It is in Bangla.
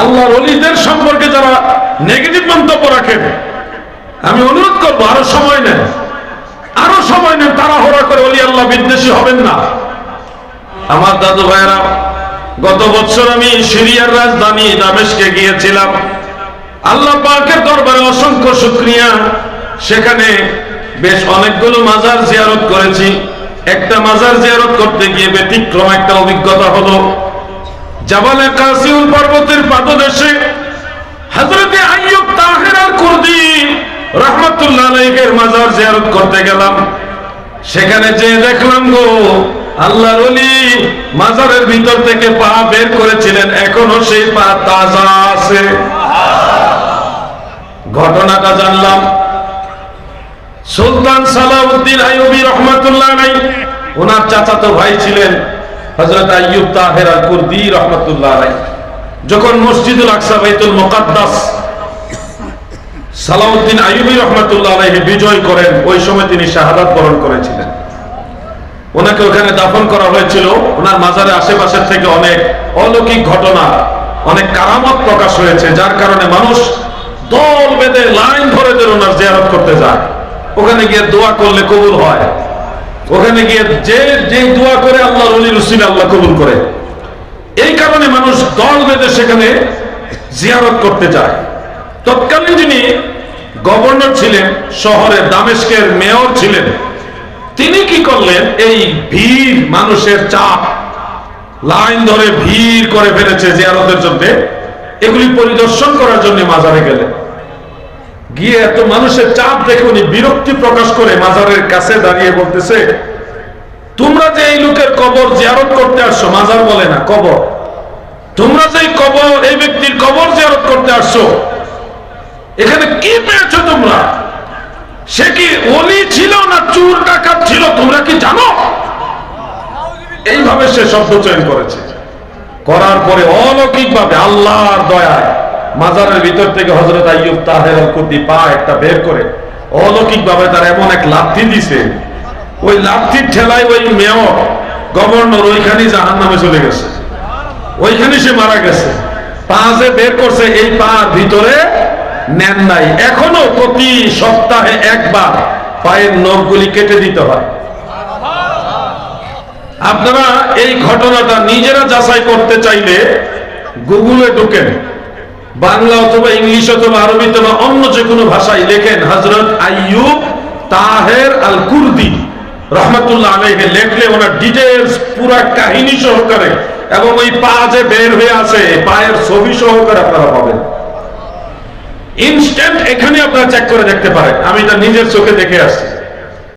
আল্লাহর অলিদের সম্পর্কে যারা নেগেটিভ মন্তব্য রাখেন, আমি অনুরোধ করব, আরও সময় নেন। আরও সময় নেন তারা হোরা করে অলি আল্লাহ বিদ্বেষী হবেন না। আমার দাদু ভাইরা গত বছর আমি সিরিয়ার রাজধানী দামেশকে গিয়েছিলাম। আল্লাহ পাকের দরবারে অসংখ্য শুক্রিয়া। সেখানে বেশ অনেকগুলো মাজার জিয়ারত করেছি। একটা মাজার জিয়ারত করতে গিয়ে ব্যতিক্রম একটা অভিজ্ঞতা হলো। জাবালে কাসিউল পর্বতের পাদদেশে হযরতে আইয়ুব তাহের আল কুর্দি রহমাতুল্লাহ আলাইহির মাজার জিয়ারত করতে গেলাম। সেখানে যে দেখলাম গো, আল্লাহর ওলি মাজারের ভিতর থেকে পা বের করেছিলেন, এখনও সেই পা তাজা আছে। ঘটনাটা জানলাম। সুলতান সালাউদ্দিন আইয়ুবী রহমাতুল্লাহ নাই ওনার চাচাতো ভাই ছিলেন। আইয়ুব তাহের আল কুর্দি রহমাতুল্লাহ যখন মসজিদুল আকসা বাইতুল মুকাদ্দাস, সালাউদ্দিন রহমাতুল্লাহ বিজয় করেন, ওই সময় তিনি শাহাদাত বরণ করেছিলেন। ওনাকে ওখানে দাফন করা হয়েছিল। ওনার মাজারে আশেপাশের থেকে অনেক অলৌকিক ঘটনা, অনেক কারামত প্রকাশ হয়েছে, যার কারণে মানুষ দল বেঁধে লাইন ধরে ধরে ওনার জিয়ারত করতে যায়। ওখানে গিয়ে দোয়া করলে কবুল হয়। ওখানে গিয়ে যে যে দোয়া করে আল্লাহ রলি রসিল আল্লাহ কবুল করে। এই কারণে মানুষ দল বেঁধে সেখানে জিয়ারত করতে যায়। তৎকালীন যিনি গভর্নর ছিলেন, শহরের দামেস্কের মেয়র ছিলেন, তিনি কি করলেন? এই ভিড়, মানুষের চাপ, লাইন ধরে ভিড় করে ফেলেছে জিয়ারতের জন্য। এগুলি পরিদর্শন করার জন্য মাজারে গেলেন। গিয়ে এত মানুষের চাপ দেখে উনি বিরক্তি প্রকাশ করে মাজারের কাছে দাঁড়িয়ে বলতেছে, তোমরা যে এই লোকের কবর জিয়ারত করতে আসছো? মাজার বলে না, কবর। তোমরা যে কবর, এই ব্যক্তির কবর জিয়ারত করতে আসছো? এখানে কি পেয়েছ তোমরা? সে কি অলি ছিল না চুর ডাকাত ছিল, তোমরা কি জানো? এইভাবে সে শব্দ চয়ন করেছে। করার পরে অলৌকিক ভাবে আল্লাহর দয়ায় মাজারের ভিতর থেকে হজরত আইয়ুব তাহের কুর্দি পা একটা বের করে অলৌকিক ভাবে তার এমন এক লাথি দিছে। ওই লাথির ঠেলায় ওই মেয়র, গভর্নর ওইখানেই জাহান নামে চলে গেছে। ওইখানে সে মারা গেছে। পা যে বের করছে, এই পার ভিতরে নেন নাই। এখনও প্রতি সপ্তাহে একবার পায়ের নখগুলি কেটে দিতে হয়। আপনারা এই ঘটনাটা নিজেরা যাচাই করতে চাইলে গুগলে ঢুকেন। বাংলা অথবা ইংলিশ অথবা আরবি অথবা অন্য যে কোনো ভাষায় লেখেন হজরত আইয়ুব তাহের আল কুর্দি রহমতুল্লাহ আলাইহে লেখলে ওনার ডিটেলস পুরা কাহিনী সহকারে এবং ওই পা যে বের হয়ে আছে পায়ের ছবি সহকারে আপনারা পাবেন। ইনস্ট্যান্ট এখানে আপনারা চেক করে দেখতে পারেন। আমি এটা নিজের চোখে দেখে আসছি।